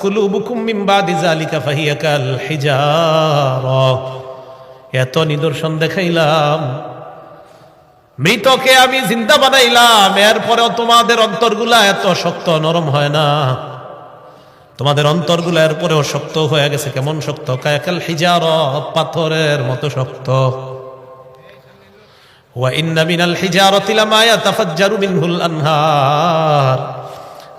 কুলুবুকুম মিন বাদি যালিকা ফাহিয়া কাল এত নিদর্শন দেখাইলাম। মৃতকে আমি জিন্দা বানাইলাম। এরপরেও তোমাদের অন্তরগুলা এত শক্ত নরম হয় না। তোমাদের অন্তরগুলা এরপরেও শক্ত হয়ে গেছে। কেমন শক্ত? কায়াকাল হিজার, পাথরের মতো শক্ত। ওয়া ইন্না মিনাল হিজারতি লামা ইয়াতাফাজ্জারু মিনহুল আনহার।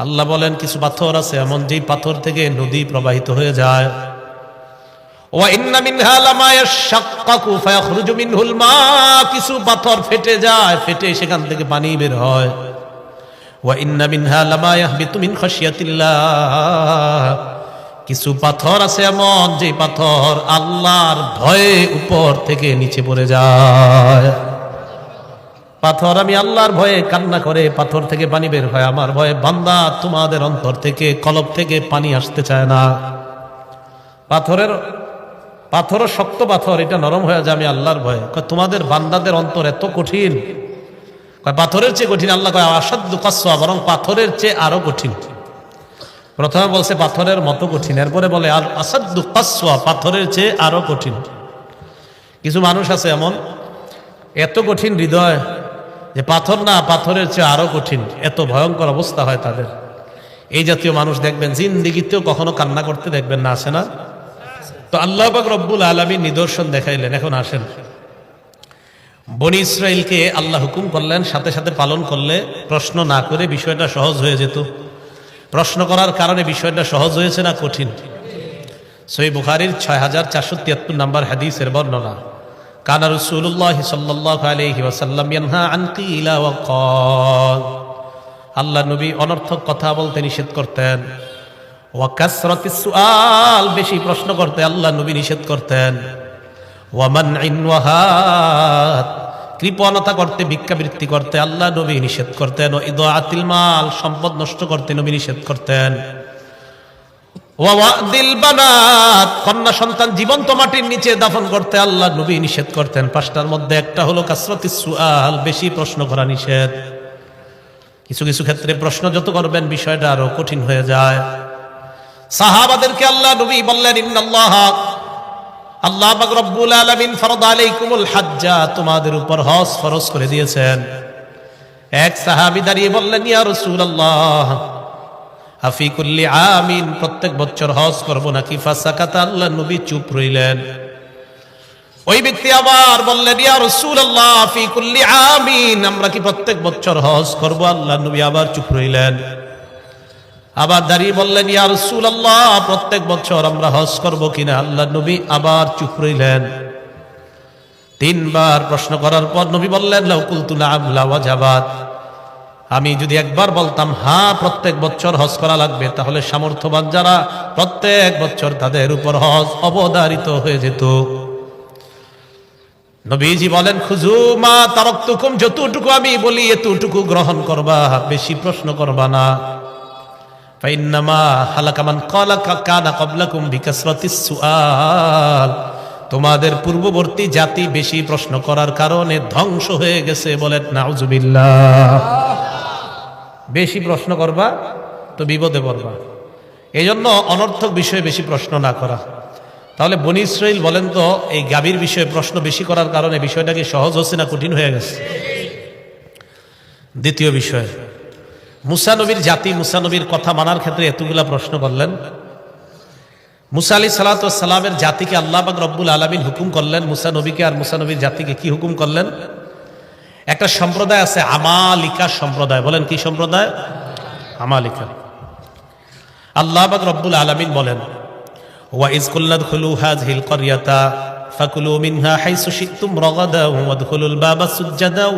আল্লাহ বলেন, কিছু পাথর আছে, এমন যেই পাথর থেকে নদী প্রবাহিত হয়ে যায়। কিছু পাথর ফেটে যায়, ফেটে সেখান থেকে পানি বের হয়। কিছু পাথর আছে এমন যে পাথর আল্লাহর ভয়ে উপর থেকে নিচে পড়ে যায়। পাথর, আমি আল্লাহর ভয়ে কান্না করে পাথর থেকে পানি বের হয়। আমার ভয়ে বান্দা তোমাদের অন্তর থেকে, কলব থেকে পানি আসতে চায় না। পাথরের, পাথরও শক্ত পাথর, এটা নরম হয়ে যায় আমি আল্লাহর ভয়ে। তোমাদের বান্দাদের অন্তর এত কঠিন। কয়, পাথরের চেয়ে কঠিন, আল্লাহ কয় আসাধ্য কাসা বরং পাথরের চেয়ে আরও কঠিন। প্রথমে বলছে, পাথরের মতো কঠিন। এরপরে বলে, আর আসাধ্য কাসা পাথরের চেয়ে আরও কঠিন। কিছু মানুষ আছে এমন, এত কঠিন হৃদয় যে পাথর না, পাথরের চেয়ে আরও কঠিন। এত ভয়ঙ্কর অবস্থা হয় তাদের। এই জাতীয় মানুষ দেখবেন, জিন্দিগিতেও কখনো কান্না করতে দেখবেন না, আসে না? তো আল্লাহ পাক রব্বুল আলমী নিদর্শন দেখাইলেন, এখন আসেন। বনি ইসরায়েলকে আল্লাহ হুকুম করলেন, সাথে সাথে পালন করলে প্রশ্ন না করে বিষয়টা সহজ হয়ে যেত। প্রশ্ন করার কারণে বিষয়টা সহজ হয়েছে না কঠিন? সই বুখারির ছয় হাজার চারশো তিয়াত্তর নাম্বার হাদিসের বর্ণনা। কানা রসুল্লাহ সাল্লাহ আলহি ওয়াসাল্লাম ইয়ানহা আন কিলা ওয়া আল্লাহ নবী অনর্থক কথা বলতে নিষেধ করতেন। ওয়াকাসরতি সুআল, বেশি প্রশ্ন করতে আল্লাহ নবী নিষেধ করতেন। ওয়ামান ওয়াহাত, কৃপণতা করতে, ভিক্ষাবৃত্তি করতে আল্লাহ নবী নিষেধ করতেন। ও ঈদ আতিল মাল, সম্পদ নষ্ট করতে নবী নিষেধ করতেন। বানাত। কন্যা সন্তান জীবন্ত মাটির নিচে দাফন করতে আল্লাহ নবী নিষেধ করতেন। পাঁচটার মধ্যে একটা হলো কাসরতি সুআল, বেশি প্রশ্ন করা নিষেধ। কিছু কিছু ক্ষেত্রে প্রশ্ন যত করবেন, বিষয়টা আরও কঠিন হয়ে যায়। সাহাবাদেরকে আল্লাহ নবী বললেন, ইন্নাল্লাহ, আল্লাহ পাক রব্বুল আলামিন ফরদ আলাইকুমুল হাজ্জা। তোমাদের উপর হজ ফরজ করে দিয়েছেন। এক সাহাবী দাঁড়িয়ে বললেন, ইয়া রাসূলুল্লাহ হাফিকুল্লি আমিন, প্রত্যেক বছর হজ করব নাকি? ফাসাকাতা আল্লাহ নবী চুপ রইলেন। ওই ব্যক্তি আবার বললেন আমিন, আমরা কি প্রত্যেক বছর হজ করব? আল্লাহ নবী আবার চুপ রইলেন। আবার দাঁড়িয়ে বললেন, ইয়া রাসূলুল্লাহ, প্রত্যেক বছর আমরা হজ করব কিনা? আল্লাহ নবী আবার চুপ রইলেন। তিনবার প্রশ্ন করার পর নবী বললেন, লাউ কুলতু নাম লা ওয়াজাবাত আমি যদি একবার বলতাম হ্যাঁ প্রত্যেক বছর হজ করা লাগবে, তাহলে সামর্থ্যবান যারা প্রত্যেক বছর তাদের উপর হজ অবদারিত হয়ে যেত। নবীজি বলেন খুজু মা তারকতুকুম, যতটুকু আমি বলি, এতটুকু গ্রহণ করবা, বেশি প্রশ্ন করবা না। তোমাদের পূর্ববর্তী জাতি বেশি প্রশ্ন করার কারণে ধ্বংস হয়ে গেছে বলেন, নাউজুবিল্লাহ। বেশি প্রশ্ন করবা, তো বিপদে পড়বা। এই জন্য অনর্থক বিষয়ে বেশি প্রশ্ন না করা। তাহলে বনি ইসরাইল বলেন তো, এই গাভীর বিষয়ে প্রশ্ন বেশি করার কারণে বিষয়টা কি সহজ হচ্ছে না কঠিন হয়ে গেছে? দ্বিতীয় বিষয় মুসানবীর জাতি মুসানবীর কথা মানার ক্ষেত্রে এতগুলা প্রশ্ন করলেন। মুসা আলী সালাতামের জাতিকে আল্লাহ রব্বুল আলমিন হুকুম করলেন, মুসা নবীকে আর মুসা নবীর জাতিকে কি হুকুম করলেন? একটা সম্প্রদায় আছে আমালিকা সম্প্রদায়। বলেন কি সম্প্রদায়? আমালিকা। আল্লাহ রব্বুল আলমিন বলেন ওয়াইজ কুল্লাদ খুলু হাজহিল করিয়াতা ফাকুলু মিনহা হাইসু শিকতুম রগাদা ওয়াদখুলুল বাবা সুজ্জাদাও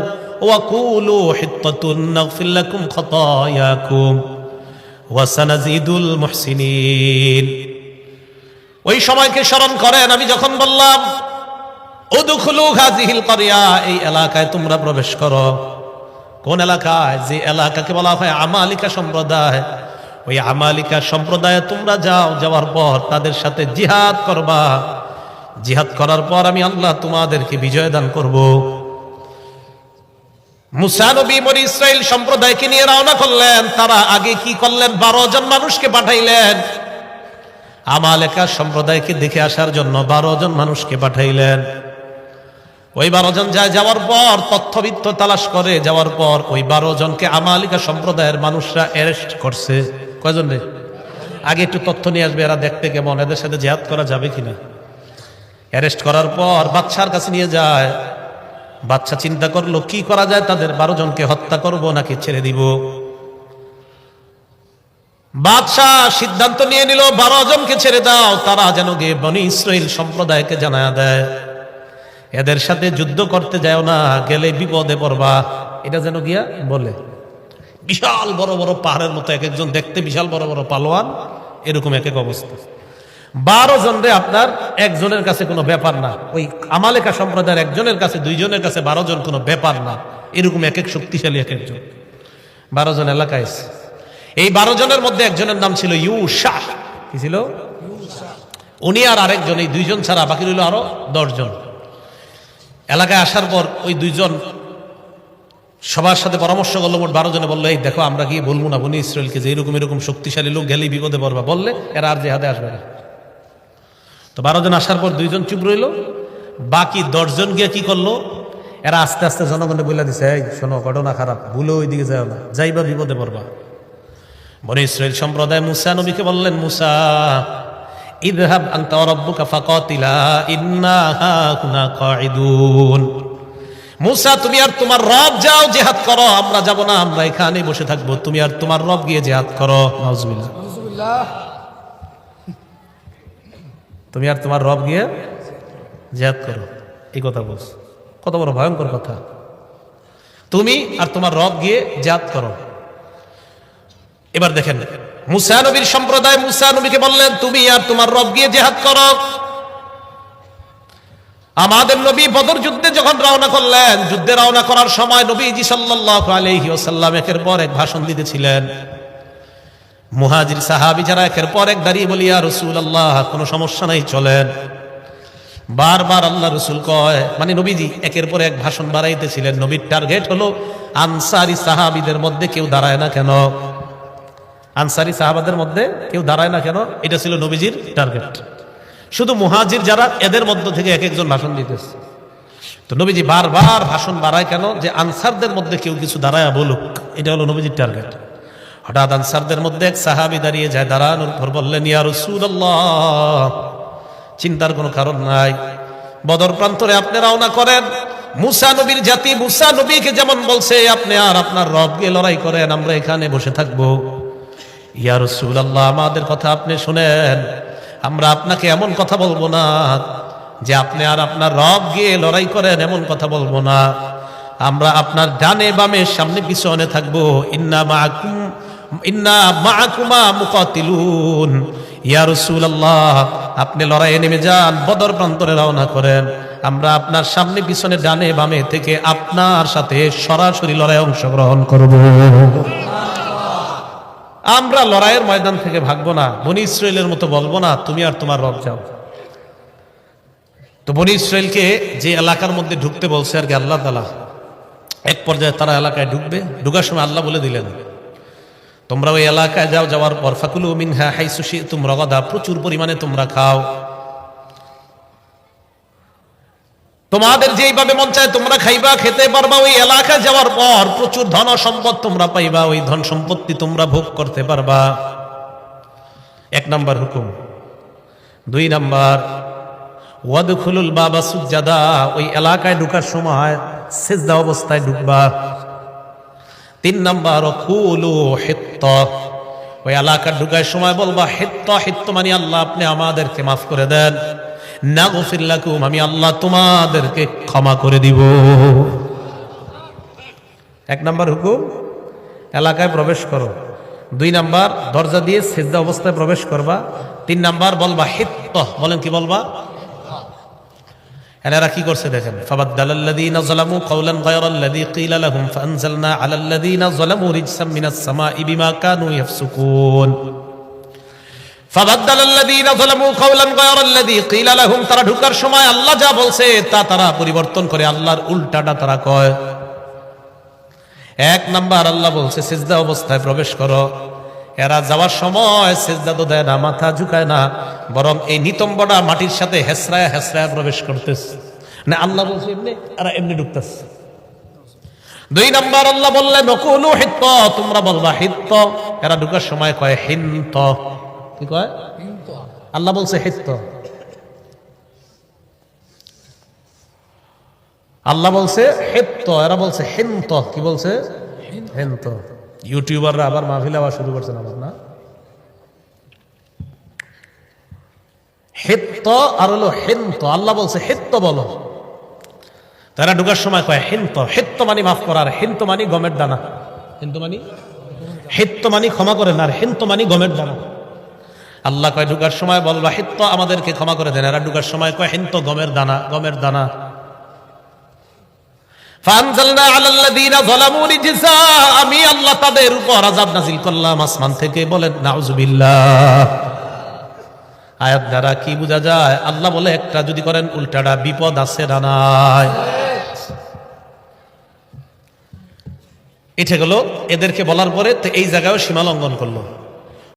ওয়াকুলু হিত্তাতুন নাগফির লাকুম খতায়াকুম ওয়াসানাজিদুল মুহসিনিন। ওই সময়কে স্মরণ করেন, আমি যখন বললাম উদখুলু হাজিহিল করিয়া এই এলাকায় তোমরা প্রবেশ করো। কোন এলাকায়? যে এলাকাকে বলা হয় আমালিকা সম্প্রদায়। ওই আমালিকা সম্প্রদায়ে তোমরা যাও, যাওয়ার পর তাদের সাথে জিহাদ করবা। জিহাদ করার পর আমি আল্লাহ তোমাদেরকে বিজয় দান করব। মুসা নবী বনি ইসরাইল সম্প্রদায়কে নিয়ে রওনা করলেন। তারা আগে কি করলেন? বারো জন মানুষকে পাঠাইলেন। আমালেকা সম্প্রদায়কে দেখে আসার জন্য বারো জন মানুষকে পাঠাইলেন। ওই বারো জন যায় যাওয়ার পর, তথ্যবিত্ত তালাশ করে, যাওয়ার পর ওই বারো জনকে আমালিকা সম্প্রদায়ের মানুষরা অ্যারেস্ট করছে। কয়জন রে? আগে একটু তথ্য নিয়ে আসবে, এরা দেখতে কেমন? এদের সাথে জেহাদ করা যাবে কিনা? অ্যারেস্ট করার পর বাচ্চার কাছে নিয়ে যায়। বাচ্চা চিন্তা করল, কি করা যায় তাদের? বারো জনকে হত্যা করব নাকি ছেড়ে দিব? বাদশাহ সিদ্ধান্ত নিয়ে নিল, বারো জনকে ছেড়ে দাও, তারা যেন গিয়ে বনি ইসরাইল সম্প্রদায়কে জানায়া দেয়। এদের সাথে যুদ্ধ করতে যাও না, গেলে বিপদে পড়বা। এটা যেন গিয়া বলে। বিশাল বড় বড় পাহাড়ের মতো এক একজন, দেখতে বিশাল বড় বড় পালোয়ান, এরকম এক এক অবস্থা। বারো জন রে আপনার, একজনের কাছে কোনো ব্যাপার না। ওই আমালেকা সম্প্রদায়ের একজনের কাছে, দুইজনের কাছে বারো জন কোনো ব্যাপার না। এরকম এক এক শক্তিশালী এক একজন। বারো জন এলাকায়। এই বারো জনের মধ্যে একজনের নাম ছিল ইউশা কি ছিল? উনি আর আরেকজন, এই দুইজন ছাড়া বাকি রইল আরও দশজন। এলাকায় আসার পর ওই দুইজন সবার সাথে পরামর্শ করল, মোট বারো জনে বলল, এই দেখো, আমরা কি বলব না, বনি ইসরায়েলকে যে এরকম এরকম শক্তিশালী লোক গেলেই বিপদে পড়বা। বললে, এরা আর যে হাতে আসবে না। তো বারো জন আসার পর দুইজন চুপ রইল। বাকি দশজন গিয়ে কি করল? এরা আস্তে আস্তে জনগণে বলে দিছে, এই, শোনো, ঘটনা খারাপ ভুলে ওই দিকে যাও না, যাইবা বিপদে পড়বা। বনি ইসরায়েল সম্প্রদায় মুসা নবীকে বললেন, মুসা ইদহাব আনতা রাব্বুকা ফাকাতিলা, ইন্না হাকুনা কাঈদুন। মুসা, তুমি আর তোমার রব যাও জিহাদ করো, আমরা যাব না, আমরা এখানে বসে থাকব, তুমি আর তোমার রব গিয়ে জিহাদ করো। নাউজুবিল্লাহ। তুমি আর তোমার রব গিয়ে জিহাদ করো। এই কথা বলছ। কত বড় ভয়ঙ্কর কথা। তুমি আর তোমার রব গিয়ে জিহাদ করো। এবার দেখেন, মুসা নবীর সম্প্রদায়, মুসা নবীকে বললেন, তুমি আর তোমার রব গিয়ে জেহাদ করো। আমাদের নবী বদর যুদ্ধে যখন রওনা করলেন, যুদ্ধে রওনা করার সময় নবীজি আলাইহি ওয়াসাল্লাম একের পর এক ভাষণ দিতেছিলেন। মুহাজির সাহাবী যারা একের পর এক দাঁড়িয়ে বলি বলিয়া রাসূলুল্লাহ, কোনো সমস্যা নাই, চলেন। বারবার আল্লাহ রসুল কয় মানে নবীজি একের পর এক ভাষণ বাড়াইতেছিলেন। নবীর টার্গেট হলো, আনসারি সাহাবিদের মধ্যে কেউ দাঁড়ায় না কেন? আনসারি সাহাবাদের মধ্যে কেউ দাঁড়ায় না কেন? এটা ছিল নবীজির টার্গেট শুধু মুহাজির যারা, এদের মধ্য থেকে এক একজন ভাষণ দিতেছে। তো নবীজি বারবার ভাষণ বাড়ায় কেন? যে আনসারদের মধ্যে কেউ কিছু দাঁড়ায় বলুক। এটা হলো নবীজির টার্গেট হঠাৎ আনসারদের মধ্যে এক সাহাবি দাঁড়িয়ে যায় দাঁড়ানোর পর বললেন, ইয়া রাসূলুল্লাহ, চিন্তার কোনো কারণ নাই। বদর প্রান্তরে আপনি রওনা করেন। মুসা নবীর জাতি মুসা নবীকে যেমন বলছে, আপনি আর আপনার রব গিয়ে লড়াই করেন, আমরা এখানে বসে থাকব। ইয়া রাসূলুল্লাহ, আমাদের কথা আপনি শুনেন। আমরা আপনাকে এমন কথা বলব না যে আপনি আর আপনার রব গিয়ে লড়াই করেন, এমন কথা বলব না। আমরা আপনার ডানে বামে সামনে পিছনে থাকব। ইন্না মাআকুম, ইন্না মাআকুমা মুকাতিলুন। ইয়া রাসূলুল্লাহ, আপনি লড়াইয়ে নেমে যান, বদর প্রান্তরে রওনা করেন। আমরা আপনার সামনে পিছনে, ডানে বামে থেকে আপনার সাথে সরাসরি লড়াই অংশগ্রহণ করব। আমরা লড়াইয়ের ময়দান থেকে ভাগবো না। বনি ইসরায়েলের মতো বলব না, তুমি আর তোমার রব যাও। তো বনি ইসরায়েলকে যে এলাকার মধ্যে ঢুকতে বলছে আর কি আল্লাহ তালা এক পর্যায়ে তারা এলাকায় ঢুকবে। ঢুকার সময় আল্লাহ বলে দিলেন, তোমরা ওই এলাকায় যাও, যাওয়ার পর ফাকুলু মিনহা হাইসুশি তোমরা গদা প্রচুর পরিমাণে তোমরা খাও। তোমাদের যেইভাবে মন চায় তোমরা খাইবা, খেতে পারবা, ওই এলাকা যাওয়ার পর প্রচুর ধন সম্পদ তোমরা পাইবা, ওই ধন সম্পত্তি তোমরা ভোগ করতে পারবা। এক নাম্বার হুকুম। দুই নাম্বার, ওয়াদখুলুল বাবা সুজাদা ওই এলাকায় ঢুকার সময় সেজদা অবস্থায় ঢুকবা। তিন নাম্বার কুলু হিত্ত। ওই এলাকার ঢুকার সময় বলবা, হিত্ত হিত্ত মানে আল্লাহ, আপনি আমাদেরকে মাফ করে দেন। না গফিল্লাকুম আমি আল্লাহ তোমাদেরকে ক্ষমা করে দিব। এক নাম্বার হুকুম, এলাকায় প্রবেশ করো। দুই নাম্বার, দরজা দিয়ে সেজদা অবস্থায় প্রবেশ করবা। তিন নাম্বার, বলবা, হিত্ত বলেন কি বলবা? এনারা কি করছে দেখেন? ফাবাদ্দালাল্লাযীনা যালামু কাওলান গায়রাল্লাযী ক্বিলা লাহুম ফাআনজালনা আলাল্লাযীনা যালামু রিজসাম মিনাস সামাই বিমা কানু ইয়াফসুকুন। তারা ঢুকার সময় আল্লাহ যা বলছে, তা তারা পরিবর্তন করে। আল্লাহর উল্টাটা তারা কয়। এক নাম্বার, আল্লাহ বলছে, সিজদা অবস্থায় প্রবেশ করো। এরা যাওয়ার সময় সিজদা তো দেয় না, মাথা ঝুঁকায় না, বরং এই নিতম্বটা মাটির সাথে হেসরায় হেসরায় প্রবেশ করতেছে। না, আল্লাহ বলছে, এমনি, এরা এমনি ঢুকতেছে। দুই নাম্বার, আল্লাহ বললেন তোমরা বলবা হিত্ত। এরা ঢুকার সময় কয়, হিন্ত। কি কয়? আল্লাহ বলছে, হিত্ত। আল্লাহ বলছে, হেত্ত। এরা বলছে, হেন্ত। কি বলছে? হেন্ত। ইউটিউবাররা আবার মাহফিল আবার শুরু করছেন আমার না? হেত্ত আর হলো হেন্ত। আল্লাহ বলছে, হেত্ত বলো। তারা ঢুকার সময় কয়, হেন্ত। হেত্ত মানি মাফ করার হেন্ত মানি গমের দানা। হেন্ত মানি? হেত্ত মানি ক্ষমা করেন, আর হেন্ত মানি গমের দানা। আল্লাহ কয়, ঢুকার সময় বলবা হেত্ত আমাদেরকে ক্ষমা করে দেন। এরা ঢুকার সময় কয়, হেন্ত গমের দানা গমের দানা। আমি আল্লাহ তাদের উপর আযাব নাযিল করলাম আসমান থেকে। বলেন আয়াত দ্বারা কি বোঝা যায়? আল্লাহ বলে, একটা যদি করেন, উল্টাটা বিপদ আছে নাই। এটা গেল এদেরকে বলার পরে তো এই জায়গায় সীমা লঙ্ঘন করল।